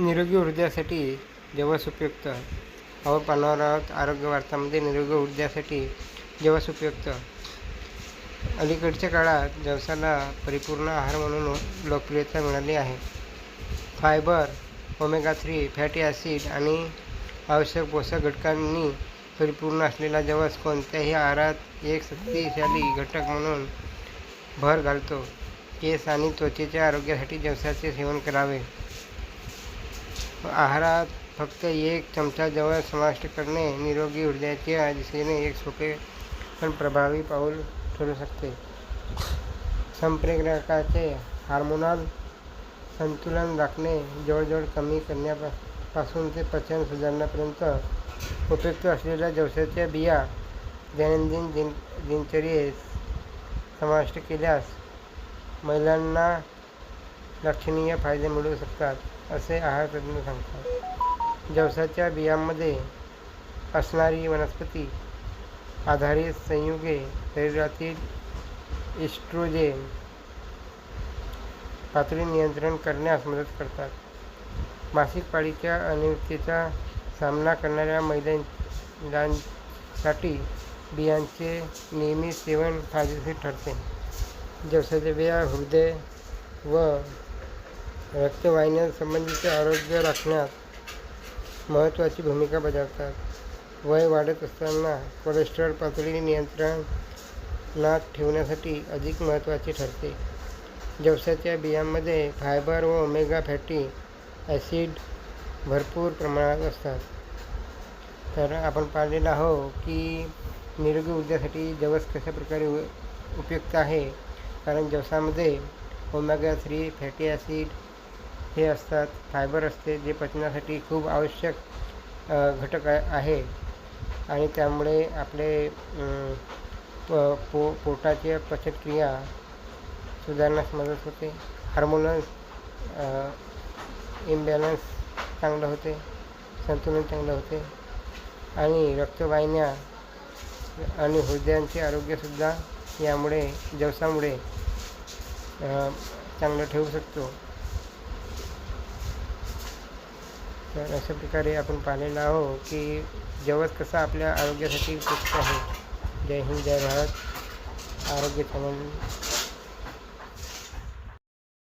निरोगी हृदयासाठी जवस उपयुक्त. आपण पाहणार आहोत आरोग्य वार्तामध्ये निरोगी हृदयासाठी जवस उपयुक्त. अलीकडच्या काळात जवसाला परिपूर्ण आहार म्हणून लोकप्रियता मिळाली आहे. Fibre omega three fatty acid आणि आवश्यक पोषक घटकांनी परिपूर्ण असलेला जवस कोणत्याही आहारात एक शक्तिशाली घटक म्हणून भर घालतो. केस आणि त्वचेच्या आरोग्यासाठी जवसाचे सेवन करावे. आहारात फक्त एक चमचा जवळ समाविष्ट करणे निरोगी हृदयाच्या दिशेने एक सोपे पण प्रभावी पाऊल ठरू शकते. संप्रेरकाचे हार्मोनल संतुलन राखणे जवळजवळ कमी करण्यापासून ते पचन सुधारण्यापर्यंत उपयुक्त असलेल्या जवसाच्या बिया दैनंदिन दिन दिनचर्येत समाविष्ट केल्यास महिलांना लक्षणीय फायदे मिळू शकतात असे आहार तज्ज्ञ सांगतात. जवसाच्या बियांमध्ये असणारी वनस्पती आधारित संयुगे शरीरातील इस्ट्रोजेन पातळी नियंत्रण करण्यास मदत करतात. मासिक पाळीच्या अनियमिततेचा सामना करणाऱ्या महिलांसाठी बियांचे नियमित सेवन फायदेशीर ठरते. जवसाच्या बिया हृदय व रक्तवाहिन्यांसंबंधीचे आरोग्य राखण्यात महत्त्वाची भूमिका बजावतात. वय वाढत असताना कोलेस्ट्रॉल पातळी नियंत्रणात ठेवण्यासाठी अधिक महत्त्वाचे ठरते. जवसाच्या बियांमध्ये फायबर व ओमेगा फॅटी ॲसिड भरपूर प्रमाणात असतात. तर आपण पाहिलेलं आहो की निरोगी ऊर्जासाठी जवस कशा प्रकारे उपयुक्त आहे? कारण जवसामध्ये ओमेगा थ्री फॅटी ॲसिड हे असतात. फायबर असते जे पचनासाठी खूप आवश्यक घटक आहे. आणि त्यामुळे आपले प पो पोटाच्या पचनक्रिया सुधारण्यास मदत होते. हार्मोनल इम्बॅलन्स चांगलं होते. संतुलन चांगलं होते. आणि रक्तवाहिन्या आणि हृदयांचे आरोग्यसुद्धा यामुळे जवसामुळे चांगलं ठेवू शकतो. तर अशा प्रकारे आपण पाहिलेलं आहो की जेवण कसं आपल्या आरोग्यासाठी उपयुक्त आहे. जय हिंद जय भारत. आरोग्य चॅनल.